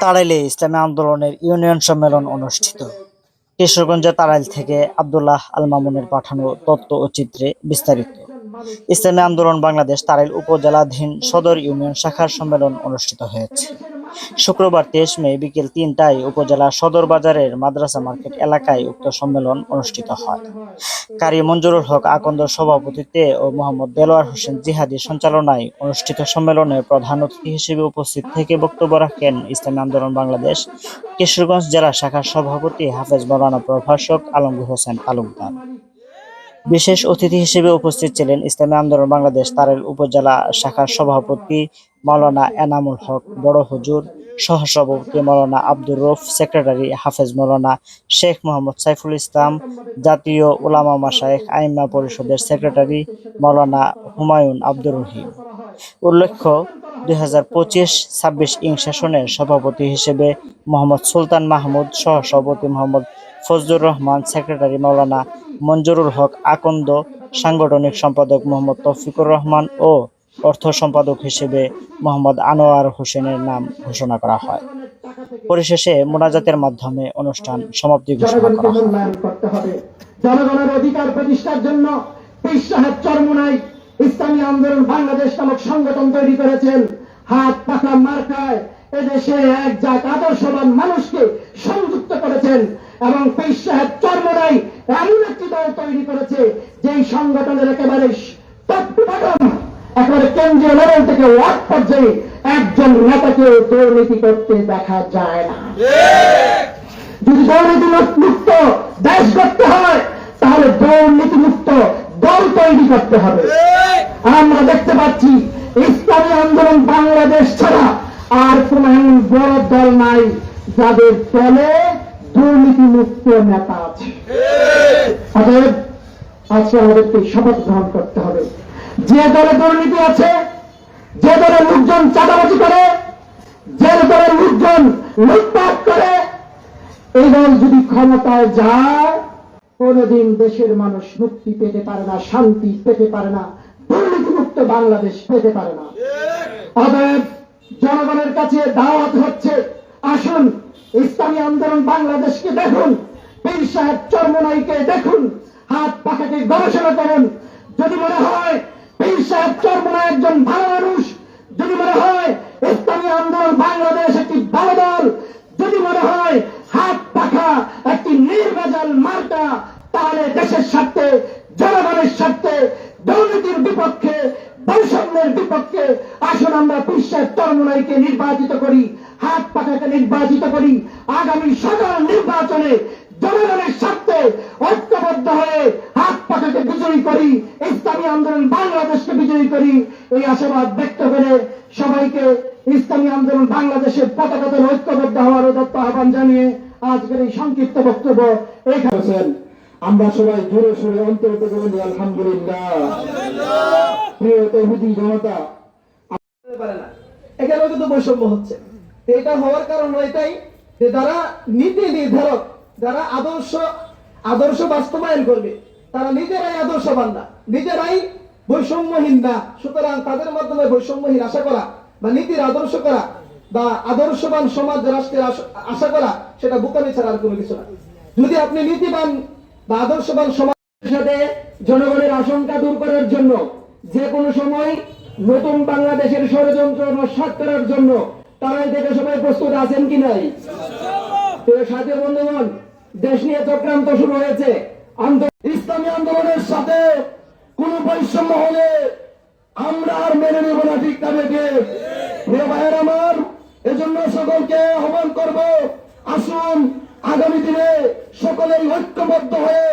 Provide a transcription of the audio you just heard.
তাড়াইলে ইসলামী আন্দোলনের ইউনিয়ন সম্মেলন অনুষ্ঠিত। কিশোরগঞ্জের তাড়াইল থেকে আবদুল্লাহ আল মামুনের পাঠানো তত্ত্ব ও চিত্রে বিস্তারিত। ইসলামী আন্দোলন বাংলাদেশ তাড়াইল উপজেলাধীন সদর ইউনিয়ন শাখার সম্মেলন অনুষ্ঠিত হয়েছে। শুক্রবার তেইশ মে বিকেল তিনটায় উপজেলা সদর বাজারের মাদ্রাসা মার্কেট এলাকায় উক্ত সম্মেলন অনুষ্ঠিত হয়। কারি মঞ্জুরুল হক আকন্দর সভাপতিত্বে ও মোহাম্মদ দেলোয়ার হোসেন জিহাদি সঞ্চালনায় অনুষ্ঠিত সম্মেলনে প্রধান অতিথি হিসেবে উপস্থিত থেকে বক্তব্য রাখেন ইসলামী আন্দোলন বাংলাদেশ কিশোরগঞ্জ জেলা শাখার সভাপতি হাফেজ মৌলানা প্রভাষক আলমগীর হোসেন তালুকদার বিশেষ অতিথি হিসেবে উপস্থিত ছিলেন ইসলামী আন্দোলন বাংলাদেশ তারেল উপজেলা শাখার সভাপতি মাওলানা এনামুল হক, বড় হুজুর, সহসভাপতি মাওলানা আব্দুর রৌফ সেক্রেটারি হাফেজ মাওলানা শেখ মোহাম্মদ সাইফুল ইসলাম, জাতীয় উলামা মাশায়েখ আইমা পরিষদের সেক্রেটারি মাওলানা হুমায়ুন আব্দুর রহিম। উল্লেখ্য, দুই হাজার পঁচিশ ছাব্বিশ ইং সেশনের সভাপতি হিসেবে মোহাম্মদ সুলতান মাহমুদ, সহসভাপতি মোহাম্মদ ফজলুর রহমান, সেক্রেটারি মাওলানা মঞ্জুরুল হক আকন্দ, সাংগঠনিক সম্পাদক মোহাম্মদ তৌফিকুর রহমান ও অর্থ সম্পাদক হিসেবে মোহাম্মদ আনোয়ার হোসেনের নাম ঘোষণা করা হয়। পরিশেষে মোনাজাতের মাধ্যমে অনুষ্ঠান সমাপ্তি ঘোষণা করা হয়। জনগণের অধিকার প্রতিষ্ঠার জন্য পীর সাহেব চরমুনাই ইসলামী আন্দোলন বাংলাদেশ নামক সংগঠন তৈরি করেছেন। হাত পাখা মার্কায় এদেশে এক আদর্শবান মানুষকে সংযুক্ত করেছেন। এবং পীর সাহেব চরমুনাই এমন একটি দল তৈরি করেছে, যেই সংগঠনের একেবারে top একেবারে কেন্দ্রীয় লেভেল থেকে ওয়ার্ড পর্যায়ে একজন নেতাকে দুর্নীতি করতে দেখা যায় না। যদি দুর্নীতি মুক্ত দেশ করতে হয়, তাহলে দুর্নীতি মুক্ত দল তৈরি করতে হবে। আমরা দেখতে পাচ্ছি, ইসলামী আন্দোলন বাংলাদেশ ছাড়া আর কোন এমন বড় দল নাই যাদের দলে দুর্নীতি মুক্ত নেতা আছে অতএব আজকে আমাদেরকে শপথ গ্রহণ করতে হবে। যে দলে দুর্নীতি আছে যে দলে লোকজন চাঁদাবাজি করে যে দলে লোকজন লুটপাট করে এই দল যদি ক্ষমতায় যায় কোনদিন দেশের মানুষ মুক্তি পেতে পারে না শান্তি পেতে পারে না দুর্নীতিমুক্ত বাংলাদেশ পেতে পারে না। অতএব জনগণের কাছে দাওয়াত হচ্ছে আসুন ইসলামী আন্দোলন বাংলাদেশকে দেখুন। পীর সাহেব চর্মনাইকে দেখুন। হাত পাখাকে গবেষণা করুন। যদি মনে হয় পীর সাহেব চর্মনাই একজন ভালো মানুষ, যদি মনে হয় ইসলামী আন্দোলন বাংলাদেশ একটি ভালো দল, যদি মনে হয় হাত পাখা একটি নির্বাচন মার্কা, তাহলে দেশের স্বার্থে, জনগণের স্বার্থে, দুর্নীতির বিপক্ষে, বৈষম্যের বিপক্ষে আসুন আমরা বিশ্বের তরমুনাইকে নির্বাচিত করি। হাত পাখাকে নির্বাচিত করি। আগামী সকল নির্বাচনে জনগণের স্বার্থে ঐক্যবদ্ধ হয়ে হাত পাখাকে বিজয়ী করি ইসলামী আন্দোলন বাংলাদেশকে বিজয়ী করি। এই আশাবাদ ব্যক্ত করে সবাইকে ইসলামী আন্দোলন বাংলাদেশের পতাকাতে ঐক্যবদ্ধ হওয়ার দত্ত আহ্বান জানিয়ে আজকের এই সংক্ষিপ্ত বক্তব্য এখানে আমরা সবাই জোরে সোরে অন্তর থেকে বলি আলহামদুলিল্লাহ। প্রিয় তহুদি জনতা করতে পারে না। এখানেও কিন্তু বৈষম্য হচ্ছে? এটা হওয়ার কারণ এটাই যে যারা নীতি নির্ধারক, যারা আদর্শ আদর্শ বাস্তবায়ন করবে, তারা নিজেরাই আদর্শবান না, নিজেরাই বৈষম্যহীন না। সুতরাং তাদের মাধ্যমে বৈষম্যহীন আশা করা বা নীতির আদর্শ করা বা আদর্শবান সমাজ, রাষ্ট্রের আশ- করা, সেটা বোকামি ছাড়া আর কোনো কিছু না। যদি আপনি নীতিবান বা আদর্শবান সমাজ সাথে জনগণের আশঙ্কা দূর করার জন্য যে কোনো সময় নতুন বাংলাদেশের ষড়যন্ত্র নস্বাত করার জন্য তারাই থেকে সবাই প্রস্তুত আছেন কি নাই? সাথী বন্ধুগণ, দেশ নিয়ে চক্রান্ত শুরু হয়েছে। ইসলামী আন্দোলনের সাথে কোন বৈষম্য হলে আমরা আর মেনে নেব না, ঠিক প্রিয় ভাইয়ের আমার, এজন্য সকলকে আহ্বান করব, আসুন আগামী দিনে সকলেই ঐক্যবদ্ধ হয়ে